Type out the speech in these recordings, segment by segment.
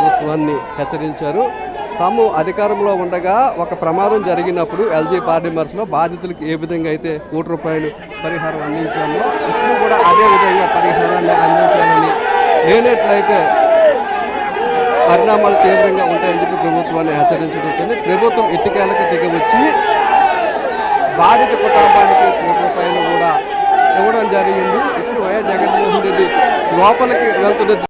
ప్రభుత్వాన్ని హెచ్చరించారు. తాము అధికారంలో ఉండగా ఒక ప్రమాదం జరిగినప్పుడు ఎల్జీ పార్లిమర్స్లో బాధితులకు ఏ విధంగా అయితే కోటి రూపాయలు పరిహారం అందించామో ఇప్పుడు కూడా అదే విధంగా పరిహారాన్ని అందించాలని లేనట్లయితే పరిణామాలు తీవ్రంగా ఉంటాయని చెప్పి ప్రభుత్వాన్ని హెచ్చరించుకుంటుంది ప్రభుత్వం ఇటుకేలకు దిగవచ్చి బాధిత కుటుంబానికి కోటి రూపాయలు కూడా ఇవ్వడం జరిగింది. ఇప్పుడు వైఎస్ జగన్మోహన్ రెడ్డి లోపలికి వెళ్తున్న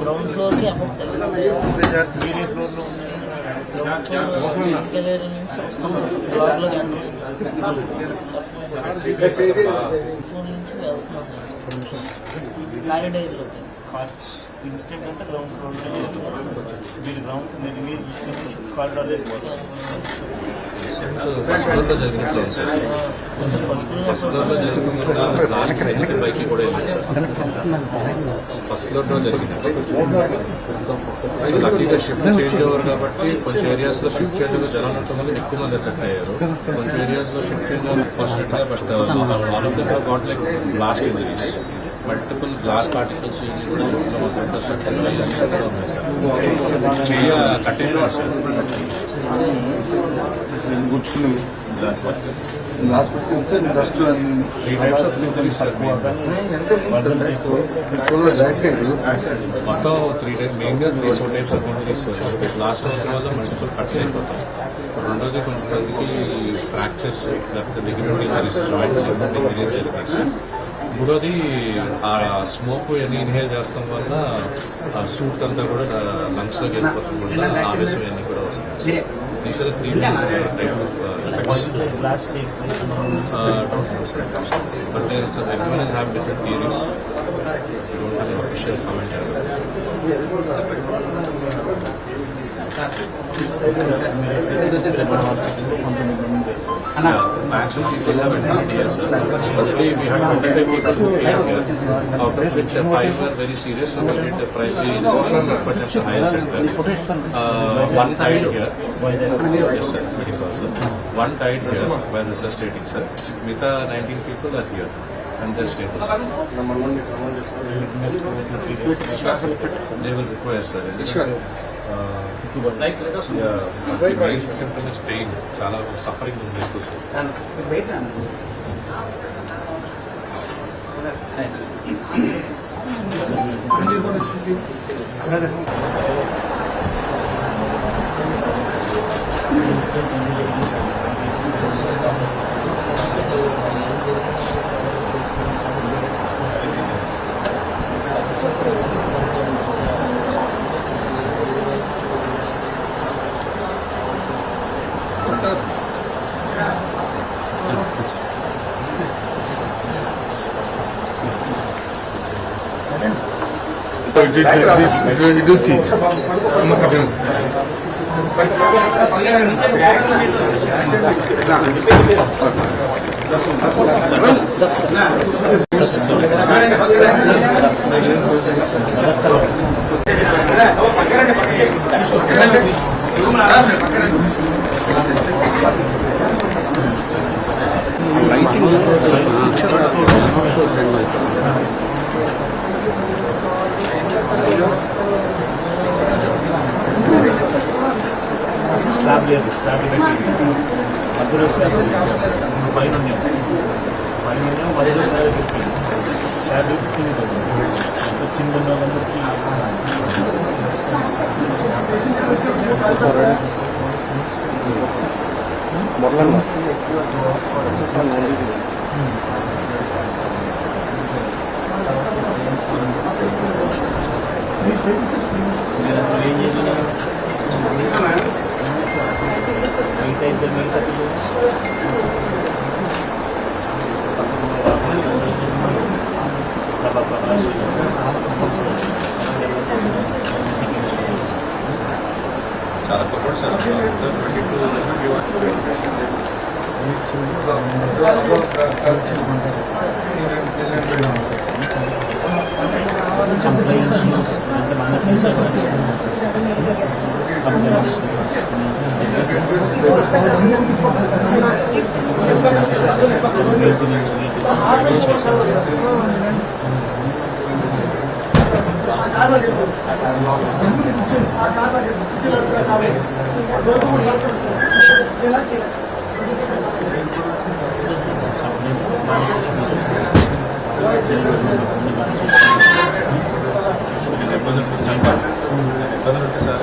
గ్రౌండ్ ఫ్లోర్కి నుంచి వస్తున్నాం బ్లాక్లో ఫ్లోర్ నుంచి ఇన్స్టెంట్ అంతా గ్రౌండ్ ఫ్లోర్ మీరు గ్రౌండ్ మీరు మీరు కారిడార్ ఫస్ట్ ఫ్లోర్లో సార్ ఫస్ట్ జరిగిన లాస్ట్ పైకి కూడా సార్ ఫస్ట్ సో లక్కీగా షిఫ్ట్ చేంజ్ ఓవర్ కాబట్టి కొంచెం ఏరియాస్లో షిఫ్ట్ చేంజ్ ఓవర్ ఉండటం వల్ల ఎక్కువ మంది ఎఫెక్ట్ అయ్యారు. కొంచెం ఏరియాస్లో shift change over fortunate but one of the got like blast injuries multiple glass particles ఇవి కూడా చుట్టూ మొత్తం sir గుచ్చుకుని dust three types of injuries sir మొత్తం త్రీ టైప్ మెయిన్గా three four types of injuries last time వల్ల multiple cuts అయిపోతాయి రెండోది కొంతమందికి ఫ్రాక్చర్స్ లేకపోతే దగ్గర ఇంజరీస్ జాయింట్ ఇంజరీస్ జరిగాయి సార్ మూడోది ఆ స్మోక్ ఇవన్నీ ఇన్హేల్ చేస్తాం వల్ల ఆ సూట్ అంతా కూడా లంగ్స్లోకి వెళ్ళిపోతుంది వల్ల ఆవేశం ఇవన్నీ కూడా వస్తుంది these are three types of effects plastic Uh, uh don't know, actually We don't have an sir. Already we had 25 people who came here, out of which uh, five were very serious, so we did uh, primary for them to higher center. Uh, one died here. Yes, sir. Medical, sir. One died here while resuscitating, sir. Mita 19 people are here. And they're stable, sir. They will require, sir. Uh, yeah, the main symptom is pain. చాలా suffering ఉంది ఎక్కువ for good, good, slab లేదు slab పెట్టి మధ్యలో slab పైన ఉండేది. పైన ఉండేమో మధ్యలో స్లాబ్ పెట్టి స్లాబ్ కింద చిన్న ఉన్న వాళ్ళందరికీ నేను అసలు ఏం చేసినా మిగతా ఇద్దరు మిగతా చాలా కొత్త సార్ ట్వంటీ టూ కంప్లైంట్స్ అంటే మన ఎలా వీటి ఇబ్బందులు ఇబ్బందులు ఉంటే సార్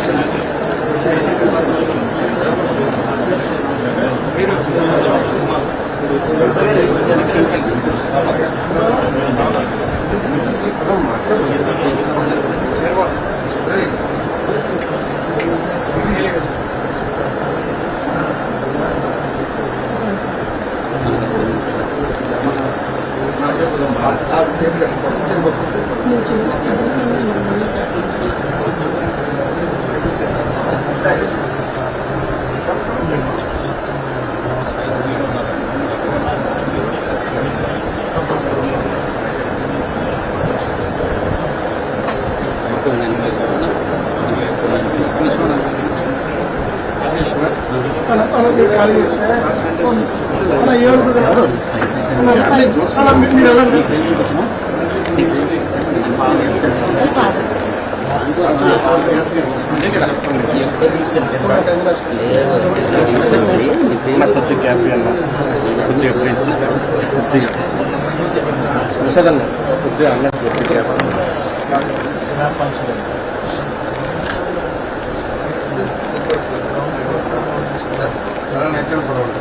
ಖಾಲಿ ಇರುತ್ತೆ ಅಲ್ಲ ಹೇಳ್ಬೋದು ಅಲ್ಲ ನೀವೆಲ್ಲ ಮತ್ತೊಂದು ಕ್ಯಾಪಿಯನ್ನು ಉದ್ಯೋಗ ಉದ್ಯೋಗ ಹೊಸದನ್ನು ಉದ್ಯೋಗ ಅನ್ನ ಕ್ಯಾಪ್ அதெல்லாம் நேற்று சொல்லுவாங்க